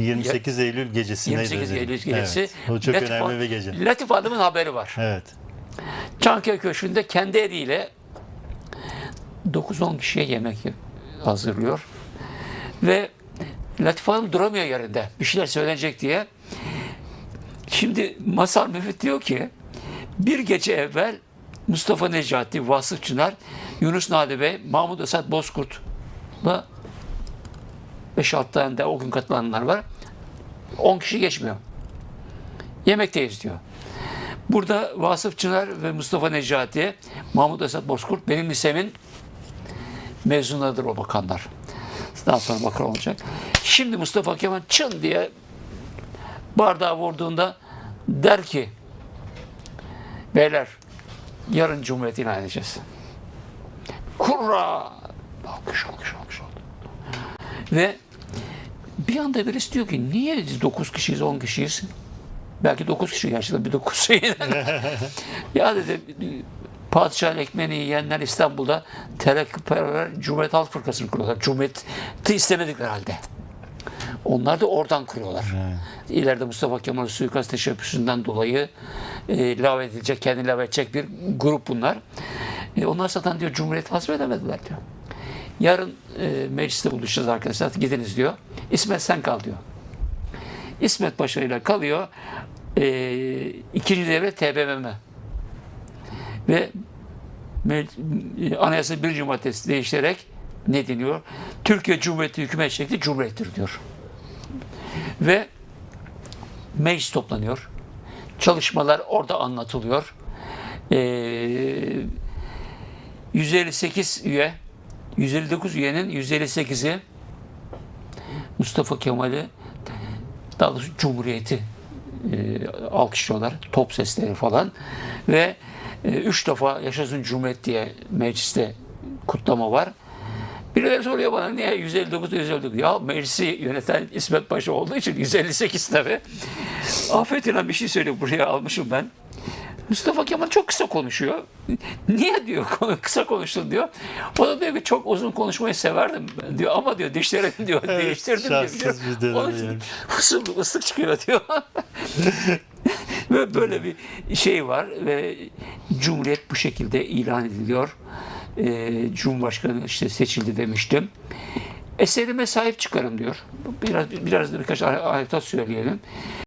28 Eylül gecesi 28 neydi? Eylül gecesi. Evet. O çok Latif önemli bir gece. Latif Hanım'ın haberi var. Evet. Çankaya Köşkü'nde kendi eliyle 9-10 kişiye yemek hazırlıyor. Ve Latif Hanım duramıyor yerinde. Bir şeyler söylenecek diye. Şimdi Masar Müfit diyor ki bir gece evvel Mustafa Necati, Vasıf Çınar, Yunus Nadi Bey, Mahmut Esat Bozkurt'la 5-6 tane de o gün katılanlar var. 10 kişi geçmiyor. Yemekteyiz diyor. Burada Vasıf Çınar ve Mustafa Necati, Mahmut Esat Bozkurt benim lisemin mezunlarıdır o bakanlar. Daha sonra bakan olacak. Şimdi Mustafa Kemal çın diye bardağı vurduğunda der ki beyler yarın Cumhuriyet ilan edeceğiz. Kurra! Alkış alkış alkış. Ve bir anda birisi diyor ki niye biz 9 kişiyiz 10 kişiyiz? Belki 9 kişi gerçekten bir 9 ya dedi padişahın ekmeğini yiyenler İstanbul'da Terakkiperver Cumhuriyet Halk Fırkası'nı kuruyorlar. Cumhuriyeti istemedikleri halde. Onlar da oradan kuruyorlar. İleride Mustafa Kemal suikast teşebbüsünden dolayı e, lave edilecek, kendini lave edecek bir grup bunlar. E, onlar zaten diyor Cumhuriyeti hasbedemediler diyor. Yarın e, mecliste buluşacağız arkadaşlar. Gidiniz diyor. İsmet sen kal diyor. İsmet Paşa ile kalıyor. E, ikinci devre TBMM. Ve me- anayasa birinci maddesi değiştirerek ne deniyor? Türkiye Cumhuriyeti hükümet şekli cumhuriyettir diyor. Ve meclis toplanıyor. Çalışmalar orada anlatılıyor. Ee, 158 üye, 159 üyenin 158'i Mustafa Kemal'i daha doğrusu Cumhuriyeti e, alkışlıyorlar. Top sesleri falan. Ve e, üç defa Yaşasın Cumhuriyet diye mecliste kutlama var. Birileri soruyor bana niye 159 159? Ya meclisi yöneten İsmet Paşa olduğu için 158 tabi. Afet İnan bir şey söylüyor buraya almışım ben. Mustafa Kemal çok kısa konuşuyor. Niye diyor kısa konuştun diyor. O da diyor ki çok uzun konuşmayı severdim diyor ama diyor dişlerim diyor Evet, değiştirdim diyor. bir Onun için yani. ıslık çıkıyor diyor. ve böyle bir şey var ve Cumhuriyet bu şekilde ilan ediliyor. Ee, Cumhurbaşkanı işte seçildi demiştim. Eserime sahip çıkarım diyor. Biraz biraz da birkaç anekdot söyleyelim.